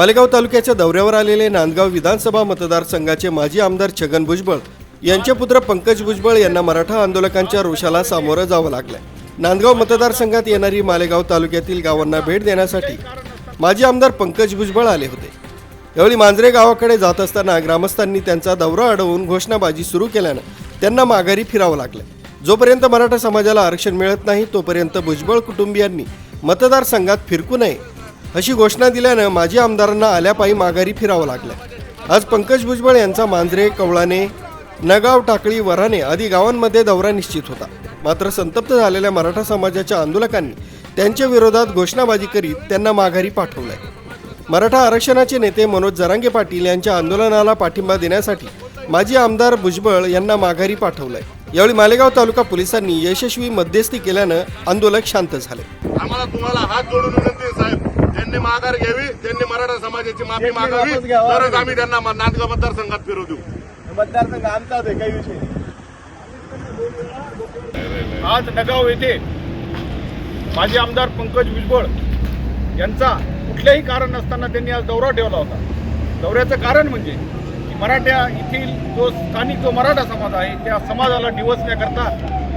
मालेगाव तालुक्याच्या दौऱ्यावर आलेले नांदगाव विधानसभा मतदारसंघाचे माजी आमदार छगन भुजबळ यांचे पुत्र पंकज भुजबळ यांना मराठा आंदोलकांच्या रोषाला सामोरं जावं लागलं नांदगाव मतदारसंघात येणारी मालेगाव तालुक्यातील गावांना भेट देण्यासाठी माजी आमदार पंकज भुजबळ आले होते. यावेळी मांजरे गावाकडे जात असताना ग्रामस्थांनी त्यांचा दौरा अडवून घोषणाबाजी सुरू केल्यानं त्यांना माघारी फिरावं लागलं. जोपर्यंत मराठा समाजाला आरक्षण मिळत नाही तोपर्यंत भुजबळ कुटुंबियांनी मतदारसंघात फिरकू नये अशी घोषणा दिल्यानं माजी आमदारांना आल्यापायी माघारी फिरावं लागलं. आज पंकज भुजबळ यांचा मांजरे कवळाने नगाव टाकळी वराणे आदी गावांमध्ये दौरा निश्चित होता. मात्र संतप्त झालेल्या मराठा समाजाच्या आंदोलकांनी त्यांच्या विरोधात घोषणाबाजी करीत त्यांना माघारी पाठवलंय. मराठा आरक्षणाचे नेते मनोज जरांगे पाटील यांच्या आंदोलनाला पाठिंबा देण्यासाठी माजी आमदार भुजबळ यांना माघारी पाठवलंय. यावेळी मालेगाव तालुका पोलिसांनी यशस्वी मध्यस्थी केल्यानं आंदोलक शांत झाले. आम्हाला तुम्हाला हात जोडून विनंती आहे साहेब. त्यांनी माघार घ्यावी त्यांनी मराठा समाजाची माफी मागावी. तरच आम्ही त्यांना म- नांदगाव मतदारसंघात फिरू देऊ. मतदारसंघ आमचाच आहे काही विषय नाही. आज नगाव येथे माजी आमदार पंकज भुजबळ यांचा कुठल्याही कारण नसताना त्यांनी आज दौरा ठेवला होता. दौऱ्याचं कारण म्हणजे मराठ्या येथील जो स्थानिक जो मराठा समाज आहे त्या समाजाला डिवचण्याकरता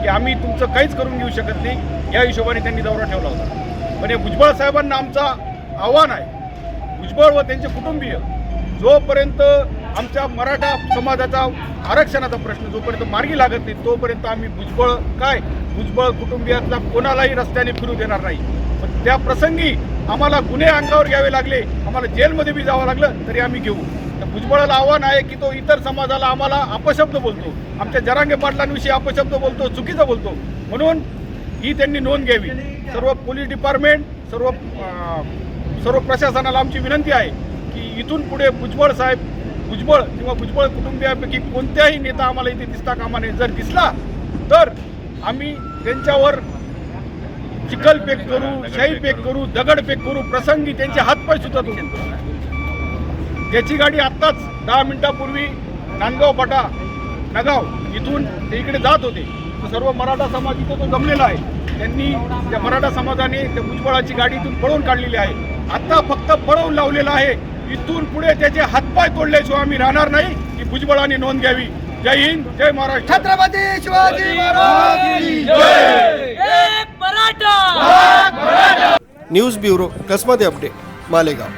की आम्ही तुमचं काहीच करून घेऊ शकत नाही या हिशोबाने त्यांनी दौरा ठेवला होता. पण हे भुजबळ साहेबांना आमचं आव्हान आहे. भुजबळ व त्यांचे कुटुंबीय जोपर्यंत आमच्या मराठा समाजाचा आरक्षणाचा प्रश्न जोपर्यंत मार्गी लागत नाही तोपर्यंत आम्ही भुजबळ काय? भुजबळ कुटुंबियातला कोणालाही रस्त्याने फिरू देणार नाही. पण त्या प्रसंगी आम्हाला गुन्हे अंगावर घ्यावे लागले आम्हाला जेलमध्ये बी जावं लागलं तरी आम्ही घेऊ. भुजबळाला आव्हान आहे की तो इतर समाजाला आम्हाला अपशब्द बोलतो. आमच्या जरांगे पाटलांविषयी अपशब्द बोलतो चुकीचा बोलतो. म्हणून ही त्यांनी नोंद घ्यावी. सर्व पोलीस डिपार्टमेंट सर्व सर्व प्रशासनाला आमची विनंती आहे की इथून पुढे भुजबळ साहेब भुजबळ किंवा भुजबळ कुटुंबियापैकी कोणत्याही नेता आम्हाला इथे दिसता कामा नये. जर दिसला तर आम्ही त्यांच्यावर चिखल पेक करू शाई पेक करू दगड पेक करू प्रसंगी त्यांचे हातपाय सुद्धा तोडू त्याची गाडी आत्ताच दहा मिनिटापूर्वी नांदगाव पाटा नगाव इथून ते इकडे जात होते. तो सर्व मराठा समाज इथं तो जमलेला आहे. त्यांनी त्या मराठा समाजाने त्या भुजबळाची गाडी इथून पळवून काढलेली आहे. आता फक्त पळवून लावलेलं आहे. इथून पुढे त्याचे हातपाय तोडल्याशिवाय आम्ही राहणार नाही ही भुजबळाने नोंद घ्यावी. जय हिंद जय महाराष्ट्र. छत्रपती शिवाजी की मराठा. न्यूज ब्युरो कसमध्ये अपडेट? मालेगाव.